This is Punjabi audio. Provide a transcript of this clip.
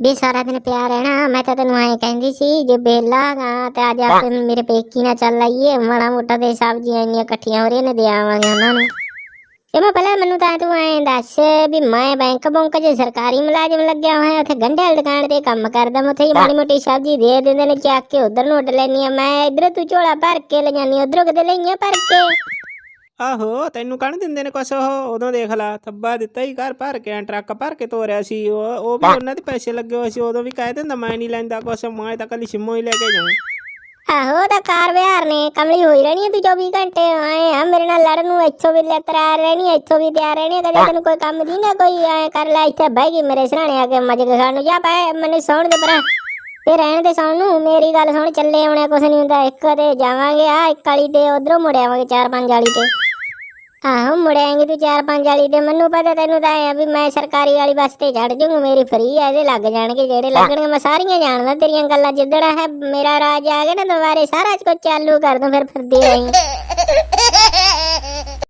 ਵੀ ਸਾਰਾ ਦਿਨ ਪਿਆ ਰਹਿਣਾ ਮੈਂ ਤਾਂ ਤੈਨੂੰ ਐਂ ਕਹਿੰਦੀ ਸੀ ਜੇ ਬੇਲਾ ਗਾ ਤੇ ਅੱਜ ਆਪੇ ਮੇਰੇ ਪੇਕੀ ਨਾਲ ਚੱਲ ਆਈਏ ਮਾੜਾ ਮੋਟਾ ਦੇ ਸਬਜ਼ੀਆਂ ਇੰਨੀਆਂ ਇਕੱਠੀਆਂ ਹੋ ਰਹੀਆਂ ਨੇ ਦੇ ਆਵਾਂਗੇ ਉਹਨਾਂ ਨੂੰ। ਤੇ ਮੈਂ ਪਹਿਲਾਂ ਮੈਨੂੰ ਤਾਂ ਤੂੰ ਐਂ ਦੱਸ ਵੀ ਮੈਂ ਬੈਂਕ ਬੁੰਕ 'ਚ ਸਰਕਾਰੀ ਮੁਲਾਜ਼ਮ ਲੱਗਿਆ ਹੋਇਆ ਉੱਥੇ ਗੰਢੇ ਵਾਲੀ ਦੁਕਾਨ ਤੇ ਕੰਮ ਕਰਦਾ ਮੈਂ ਉੱਥੇ ਹੀ ਮਾੜੀ ਮੋਟੀ ਸਬਜ਼ੀ ਦੇ ਦਿੰਦੇ ਨੇ ਚੱਕ ਕੇ ਉਧਰ ਨੂੰ ਉੱਡ ਲੈਣੀ ਆ ਮੈਂ ਇਧਰ ਤੂੰ ਝੋਲਾ ਭਰ ਕੇ ਲੈ ਜਾਂਦੀ ਉਧਰੋਂ ਕਿਤੇ ਲਈਆਂ ਭਰ ਕੇ। ਆਹੋ ਤੈਨੂੰ ਕਹਣ ਦਿੰਦੇ ਨੇ ਕੁਛ ਉਹ? ਉਦੋਂ ਦੇਖ ਲਾ ਥੱਬਾ ਦਿੱਤਾ ਹੀ ਘਰ ਭਰ ਕੇ ਐਂ ਟਰੱਕ ਭਰ ਕੇ ਤੋਰਿਆ ਸੀ। ਉਹ ਉਹ ਵੀ ਉਹਨਾਂ ਦੇ ਪੈਸੇ ਲੱਗੇ ਹੋਏ ਸੀ ਉਦੋਂ ਵੀ ਕਹਿ ਦਿੰਦਾ ਮੈਂ ਨਹੀਂ ਲੈਂਦਾ ਕੁਛ ਮੈਂ ਤਾਂ ਕੱਲੀ ਸਿੰਮੋ ਹੀ ਲੈ ਕੇ ਜਾਉਂ ਆਹੋ ਤਾਂ ਕਾਰ ਵਿਹਾਰ ਨੇ ਕਮਲੀ ਹੋਈ ਰਹਿਣੀ ਆ ਤੂੰ 24 ਘੰਟੇ ਆਏ ਆ ਮੇਰੇ ਨਾਲ ਲੜਨ ਨੂੰ ਇੱਥੋਂ ਵੀ ਲੈ ਤਿਆਰ ਰਹਿਣੀ ਆ, ਇੱਥੋਂ ਵੀ ਤਿਆਰ ਰਹਿਣੀ ਆ, ਕਦੇ ਤੈਨੂੰ ਕੋਈ ਕੰਮ ਦੀ ਨਾ ਕੋਈ ਐ ਕਰ ਲੈ ਇੱਥੇ ਬਹਿ ਗਈ ਮੇਰੇ ਸਰਾਣੇ ਆ ਕੇ ਮਜੇ ਖਾਣ ਨੂੰ ਜਾ ਪੈ ਮੈਨੂੰ ਸੌਣ ਦੇ ਪਰਾਂ ਤੇ ਰਹਿਣ ਦੇ ਸੌਣ ਨੂੰ ਮੇਰੀ ਗੱਲ ਸੁਣ ਚੱਲੇ ਆਉਣਾ ਕੁਛ ਨਹੀਂ ਹੁੰਦਾ ਇੱਕ ਤੇ ਜਾਵਾਂਗੇ ਆ ਇੱਕ ਵਾਲੀ ਤੇ ਉਧਰੋਂ ਮੁੜ ਆਵਾਂਗੇ ਚਾਰ ਪੰਜ ਵਾਲੀ ਤੇ। ਆਹੋ ਮੁੜ ਆਏਂਗੇ ਤੂੰ ਚਾਰ ਪੰਜ ਵਾਲੀ ਤੇ ਮੈਨੂੰ ਪਤਾ ਤੈਨੂੰ ਤਾਂ ਐ ਵੀ ਮੈਂ ਸਰਕਾਰੀ ਵਾਲੀ ਬੱਸ ਤੇ ਚੜ ਜਾਊਂਗੀ ਮੇਰੀ ਫਰੀ ਆ ਇਹਦੇ ਲੱਗ ਜਾਣਗੇ ਜਿਹੜੇ ਲੱਗਣਗੇ ਮੈਂ ਸਾਰੀਆਂ ਜਾਣਦਾ ਤੇਰੀਆਂ ਗੱਲਾਂ ਜਿੱਦਣ ਹੈ ਮੇਰਾ ਰਾਜ ਆ ਗਿਆ ਨਾ ਦੁਬਾਰੇ ਸਾਰਾ ਕੁਝ ਚਾਲੂ ਕਰ ਦੂੰ ਫਿਰ ਫਿਰਦੀ ਰਹੀ।